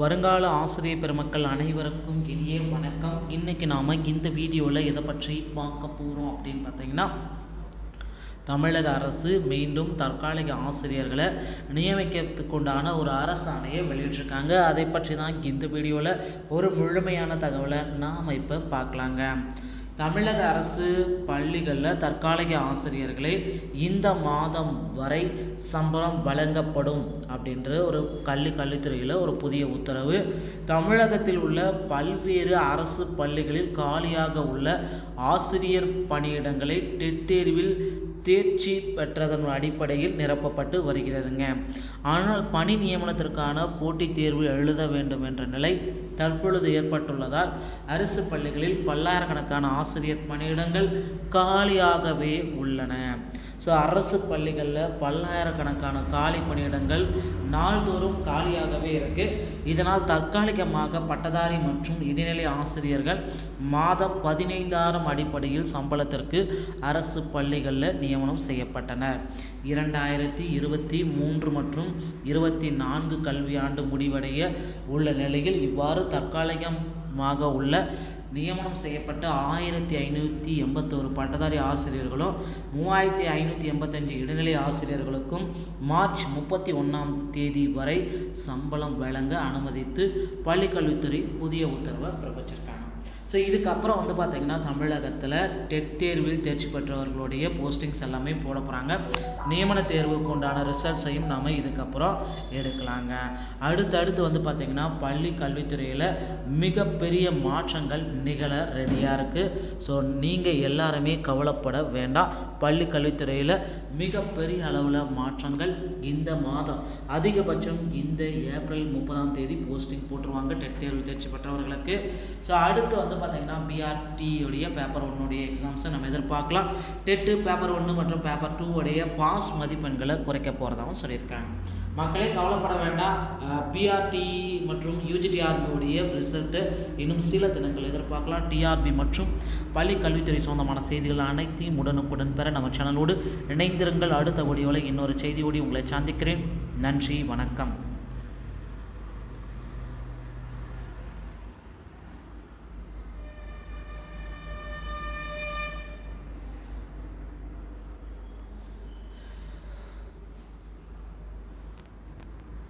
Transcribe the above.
வருங்கால ஆசிரியர் பெருமக்கள் அனைவருக்கும் இனிய வணக்கம். இன்றைக்கி நாம் இந்த வீடியோவில் எதை பற்றி பார்க்க போகிறோம் அப்படின்னு பார்த்தீங்கன்னா தமிழக அரசு மீண்டும் தற்காலிக ஆசிரியர்களை நியமிக்கிறதுக்குண்டான ஒரு அரசாணையை வெளியிட்டிருக்காங்க. அதை பற்றி தான் இந்த வீடியோவில் ஒரு முழுமையான தகவலை நாம் இப்போ பார்க்கலாங்க. தமிழக அரசு பள்ளிகளில் தற்காலிக ஆசிரியர்களை இந்த மாதம் வரை சம்பளம் வழங்கப்படும் அப்படின்ற ஒரு கல்வி கல்வித்துறையில் ஒரு புதிய உத்தரவு. தமிழகத்தில் உள்ள பல்வேறு அரசு பள்ளிகளில் காலியாக உள்ள ஆசிரியர் பணியிடங்களை டெட் தேர்வில் தேர்ச்சி பெற்றதன் அடிப்படையில் நிரப்பப்பட்டு வருகிறதுங்க. ஆனால் பணி நியமனத்திற்கான போட்டித் தேர்வு எழுத வேண்டும் என்ற நிலை தற்பொழுது ஏற்பட்டுள்ளதால் அரசு பள்ளிகளில் பல்லாயிரக்கணக்கான ஆசிரியர் பணியிடங்கள் காலியாகவே உள்ளன. ஸோ அரசு பள்ளிகளில் பல்லாயிரக்கணக்கான காலி பணியிடங்கள் நாள்தோறும் காலியாகவே இருக்குது இதனால் தற்காலிகமாக பட்டதாரி மற்றும் இடைநிலை ஆசிரியர்கள் மாதம் பதினைந்தாயிரம் அடிப்படையில் சம்பளத்திற்கு அரசு பள்ளிகளில் நியமனம் செய்யப்பட்டனர். இரண்டாயிரத்தி இருபத்தி மூன்று மற்றும் இருபத்தி நான்கு கல்வியாண்டு முடிவடைய உள்ள நிலையில் இவ்வாறு தற்காலிகமாக உள்ள நியமனம் செய்யப்பட்ட ஆயிரத்தி ஐநூற்றி எண்பத்தோரு பட்டதாரி ஆசிரியர்களும் மூவாயிரத்தி ஐநூற்றி எண்பத்தஞ்சு இடைநிலை ஆசிரியர்களுக்கும் மார்ச் முப்பத்தி ஒன்றாம் தேதி வரை சம்பளம் வழங்க அனுமதித்து பள்ளிக்கல்வித்துறை புதிய உத்தரவை பிறப்பிச்சிருக்காங்க. ஸோ இதுக்கப்புறம் வந்து பார்த்திங்கன்னா தமிழகத்தில் டெட் தேர்வில் தேர்ச்சி பெற்றவர்களுடைய போஸ்டிங்ஸ் எல்லாமே போட போகிறாங்க நியமன தேர்வுக்கு உண்டான ரிசல்ட்ஸையும் நாம் இதுக்கப்புறம் எடுக்கலாங்க. அடுத்தடுத்து வந்து பார்த்திங்கன்னா பள்ளி கல்வித்துறையில் மிகப்பெரிய மாற்றங்கள் நிகழ ரெடியாக இருக்குது ஸோ நீங்கள் எல்லாருமே கவலைப்பட வேண்டாம். பள்ளி கல்வித்துறையில் மிகப்பெரிய அளவில் மாற்றங்கள் இந்த மாதம். அதிகபட்சம் இந்த ஏப்ரல் முப்பதாம் தேதி போஸ்டிங் போட்டுருவாங்க டெட் தேர்வு தேர்ச்சி பெற்றவர்களுக்கு. ஸோ அடுத்து வந்து பார்த்திங்கன்னா பிஆர்டியுடைய பேப்பர் ஒன்னுடைய எக்ஸாம்ஸை நம்ம எதிர்பார்க்கலாம். டெட்டு பேப்பர் ஒன்று மற்றும் பேப்பர் டூ உடைய பாஸ் மதிப்பெண்களை குறைக்க போகிறதாகவும் சொல்லியிருக்காங்க. மக்களே கவலைப்பட வேண்டாம். பிஆர்டி மற்றும் யூஜிடிஆர்பியுடைய ரிசல்ட்டு இன்னும் சில தினங்கள் எதிர்பார்க்கலாம். டிஆர்பி மற்றும் பள்ளி கல்வித்துறை சொந்தமான செய்திகள் அனைத்தையும் உடனுக்குடன் பெற நம்ம சேனலோடு இணைந்திருங்கள். அடுத்த வீடியோவில் இன்னொரு செய்தியோடு உங்களை சந்திக்கிறேன். நன்றி வணக்கம்.